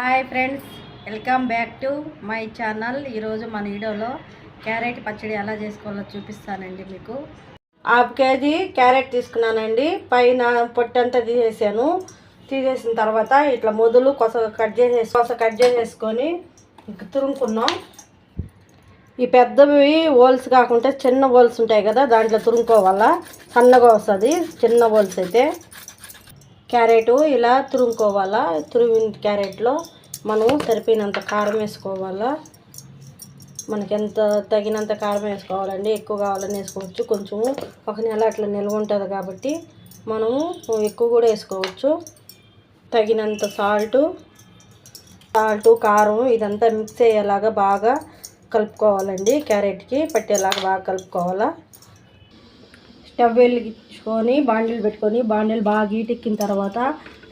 Hi friends welcome back to my channel. ఈరోజు మన వీడియోలో క్యారెట్ పచ్చడి ఎలా చేసుకోవాలో చూపిస్తానండి మీకు. హాఫ్ కేజీ క్యారెట్ తీసుకున్నానండి. పైన పొట్టంతా తీసేసాను. తీసేసిన తర్వాత ఇట్లా మొదలు కొస కట్ చేసేసి కొస కట్ చేసేసుకొని తురుముకున్నాం. ఈ పెద్దవి హోల్స్ కాకుండా చిన్న హోల్స్ ఉంటాయి కదా దాంట్లో తురుముకోవాలా? సన్నగా వస్తుంది. చిన్న హోల్స్ అయితే. క్యారెట్ ఇలా తురుముకోవాలా? తురిమిన క్యారెట్లో మనం సరిపోయినంత కారం వేసుకోవాలా? మనకి ఎంత తగినంత కారం వేసుకోవాలండి? ఎక్కువ కావాలని వేసుకోవచ్చు. కొంచెము ఒక నెల అట్లా నిల్వ ఉంటుంది కాబట్టి మనము ఎక్కువ కూడా వేసుకోవచ్చు. తగినంత సాల్టు సాల్ట్ కారం ఇదంతా మిక్స్ అయ్యేలాగా బాగా కలుపుకోవాలండి క్యారెట్కి పట్టేలాగా బాగా కలుపుకోవాలా? స్టవ్ తెచ్చుకొని బాండిల్ పెట్టుకొని బాండిల్ బాగా గీటెక్కిన తర్వాత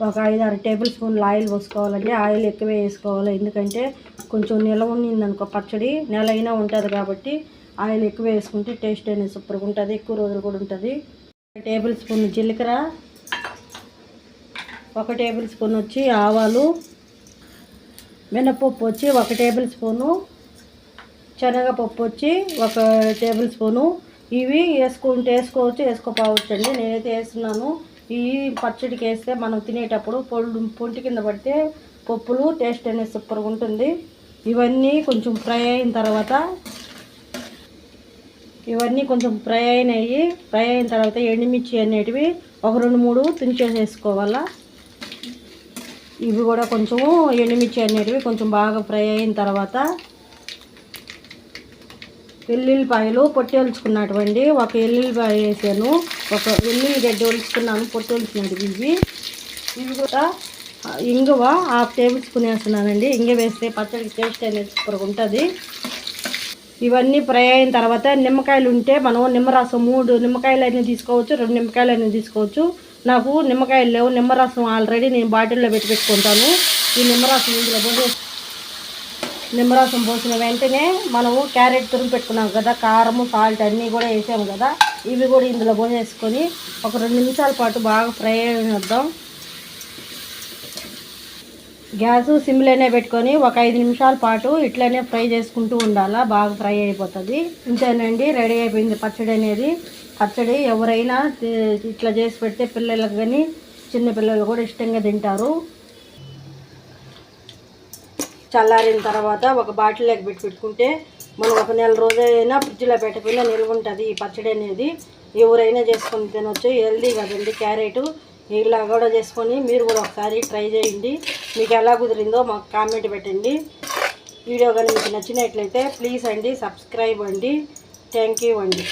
ఒక ఐదు ఆరు టేబుల్ స్పూన్లు ఆయిల్ పోసుకోవాలండి. ఆయిల్ ఎక్కువ వేసుకోవాలి. ఎందుకంటే కొంచెం నిలవ ఉన్నిందనుకో పచ్చడి. నెల అయినా ఉంటుంది కాబట్టి ఆయిల్ ఎక్కువ వేసుకుంటే టేస్ట్ అనేది సూపర్గా ఉంటుంది. ఎక్కువ రోజులు కూడా ఉంటుంది. టేబుల్ స్పూన్ జీలకర్ర ఒక టేబుల్ స్పూన్ వచ్చి ఆవాలు మినపప్పు వచ్చి ఒక టేబుల్ స్పూను శనగపప్పు వచ్చి ఒక టేబుల్ స్పూను ఇవి వేసుకుంటే వేసుకోవచ్చు వేసుకోపోవచ్చు అండి. నేనైతే వేస్తున్నాను. ఈ పచ్చడికి వేస్తే మనం తినేటప్పుడు పొళ్ళు పొంటి కింద పడితే పప్పులు టేస్ట్ అనేది సూపర్గా ఉంటుంది. ఇవన్నీ కొంచెం ఫ్రై అయిన తర్వాత ఇవన్నీ కొంచెం ఫ్రై అయినాయి. ఫ్రై అయిన తర్వాత ఎండుమిర్చి అనేటివి ఒక రెండు మూడు తుంచేసేసుకోవాలా. ఇవి కూడా కొంచెము ఎండుమిర్చి అనేటివి కొంచెం బాగా ఫ్రై అయిన తర్వాత వెల్లుల్లిపాయలు పొట్టి ఒలుచుకున్నటువంటి ఒక ఎల్లుల్లిపాయ వేసాను. ఒక ఎల్లుల్లిగడ్డ ఒలుచుకున్నాను పొట్టి ఒలిచినవి ఇవి. ఇవి కూడా ఇంగువ హాఫ్ టేబుల్ స్పూన్ వేస్తున్నానండి. ఇంగ వేస్తే పచ్చడికి టేస్ట్ అనేది సూపర్గా ఉంటుంది. ఇవన్నీ ఫ్రై అయిన తర్వాత నిమ్మకాయలు ఉంటే మనం నిమ్మరసం మూడు నిమ్మకాయలు అయినా తీసుకోవచ్చు రెండు నిమ్మకాయలు అయినా తీసుకోవచ్చు. నాకు నిమ్మకాయలు లేవు నిమ్మరసం ఆల్రెడీ నేను బాటిల్లో పెట్టి పెట్టుకుంటాను. ఈ నిమ్మరసం ఇందులో నిమ్మరసం పోసిన వెంటనే మనము క్యారెట్ తురుము పెట్టుకున్నాం కదా కారము సాల్ట్ అన్నీ కూడా వేసాము కదా ఇవి కూడా ఇందులో పోసేసుకొని ఒక రెండు నిమిషాల పాటు బాగా ఫ్రై అయినద్దాం. గ్యాస్ సిమ్లోనే పెట్టుకొని ఒక ఐదు నిమిషాల పాటు ఇట్లనే ఫ్రై చేసుకుంటూ ఉండాలా బాగా ఫ్రై అయిపోతుంది. ఇంతేనండి రెడీ అయిపోయింది పచ్చడి అనేది. పచ్చడి ఎవరైనా ఇట్లా చేసి పెడితే పిల్లలకు కానీ చిన్న పిల్లలు కూడా ఇష్టంగా తింటారు. చల్లారిన తర్వాత ఒక బాటిల్లోకి పెట్టి పెట్టుకుంటే మనం ఒక నెల రోజైనా ఫ్రిడ్జ్లో పెట్టకపోయినా నిల్వ ఉంటుంది ఈ పచ్చడి అనేది. ఎవరైనా చేసుకొని తినొచ్చు హెల్దీ కదండి క్యారెట్. ఇలా కూడా చేసుకొని మీరు కూడా ఒకసారి ట్రై చేయండి. మీకు ఎలా కుదిరిందో మాకు కామెంట్ పెట్టండి. వీడియో కానీ మీకు నచ్చినట్లయితే ప్లీజ్ అండి సబ్స్క్రైబ్ అండి. థ్యాంక్ యూ అండి.